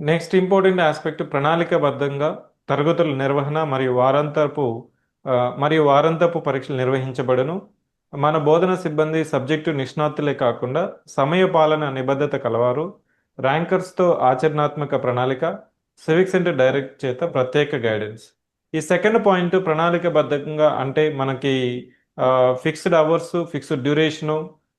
Next important aspect ప్రణాళికబద్ధంగా తరగతుల నిర్వహణ మరియు వారాంతపు మరియు వారాంతపు పరీక్షలు నిర్వహించబడును. మన బోధన సిబ్బంది సబ్జెక్టు నిష్ణాతులే కాకుండా సమయ పాలన నిబద్ధత కలవారు. ర్యాంకర్స్తో ఆచరణాత్మక ప్రణాళిక సివిక్ సెంటర్ డైరెక్ట్ చేత ప్రత్యేక గైడెన్స్ ఈ సెకండ్ పాయింట్ ప్రణాళికబద్ధంగా అంటే మనకి ఫిక్స్డ్ అవర్స్ ఫిక్స్డ్ డ్యూరేషను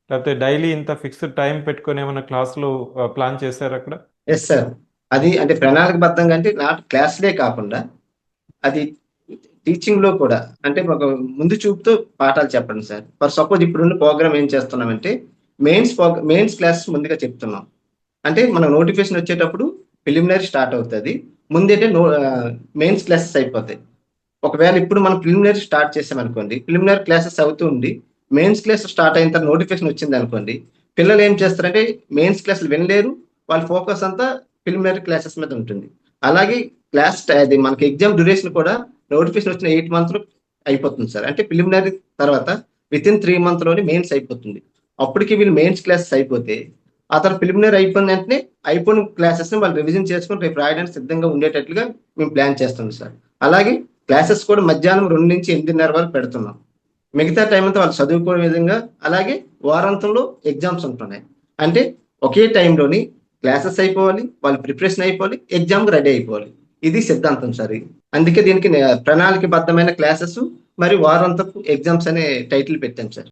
లేకపోతే డైలీ ఇంత ఫిక్స్డ్ టైం పెట్టుకొని ఏమైనా క్లాసులు ప్లాన్ చేశారు అక్కడ? ఎస్ సార్ అది అంటే ప్రణాళికబద్ధంగా అంటే నాట్ క్లాస్లే కాకుండా అది టీచింగ్లో కూడా అంటే ఒక ముందు చూపుతో పాఠాలు చెప్పండి సార్. ఫర్ సపోజ్ ఇప్పుడున్న ప్రోగ్రామ్ ఏం చేస్తున్నామంటే మెయిన్స్ మెయిన్స్ క్లాస్ ముందుగా చెప్తున్నాం. అంటే మనం నోటిఫికేషన్ వచ్చేటప్పుడు ప్రిలిమినరీ స్టార్ట్ అవుతుంది. ముందైతే నో మెయిన్స్ క్లాసెస్ అయిపోతాయి. ఒకవేళ ఇప్పుడు మనం ప్రిలిమినరీ స్టార్ట్ చేసామనుకోండి ప్రిలిమినరీ క్లాసెస్ అవుతూ ఉండి మెయిన్స్ క్లాస్ స్టార్ట్ అయిన తర్వాత నోటిఫికేషన్ వచ్చింది అనుకోండి పిల్లలు ఏం చేస్తారంటే మెయిన్స్ క్లాసులు వినలేరు వాళ్ళ ఫోకస్ అంతా ప్రిలిమినరీ క్లాసెస్ మీద ఉంటుంది. అలాగే క్లాస్ అది మనకి ఎగ్జామ్ డ్యూరేషన్ కూడా నోటిఫికేషన్ వచ్చిన ఎయిట్ మంత్స్ అయిపోతుంది సార్. అంటే ప్రిలిమినరీ తర్వాత విత్ ఇన్ త్రీ మంత్లోనే మెయిన్స్ అయిపోతుంది. అప్పటికి వీళ్ళు మెయిన్స్ క్లాసెస్ అయిపోతే ఆ తర్వాత ప్రిలిమినరీ అయిపోయిన వెంటనే అయిపోయిన క్లాసెస్ వాళ్ళు రివిజన్ చేసుకుని రేపు రాయడానికి సిద్ధంగా ఉండేటట్లుగా మేము ప్లాన్ చేస్తున్నాం సార్. అలాగే క్లాసెస్ కూడా మధ్యాహ్నం రెండు నుంచి ఎనిమిదిన్నర వరకు పెడుతున్నాం. మిగతా టైం అంతా వాళ్ళు చదువుకునే విధంగా అలాగే వారాంతంలో ఎగ్జామ్స్ ఉంటున్నాయి. అంటే ఒకే టైంలోని క్లాసెస్ అయిపోవాలి వాళ్ళు ప్రిపరేషన్ అయిపోవాలి ఎగ్జామ్కి రెడీ అయిపోవాలి ఇది సిద్ధాంతం సార్ ఇది. అందుకే దీనికి ప్రణాళికబద్ధమైన క్లాసెస్ మరియు వారాంతపు ఎగ్జామ్స్ అనే టైటిల్ పెట్టాం సార్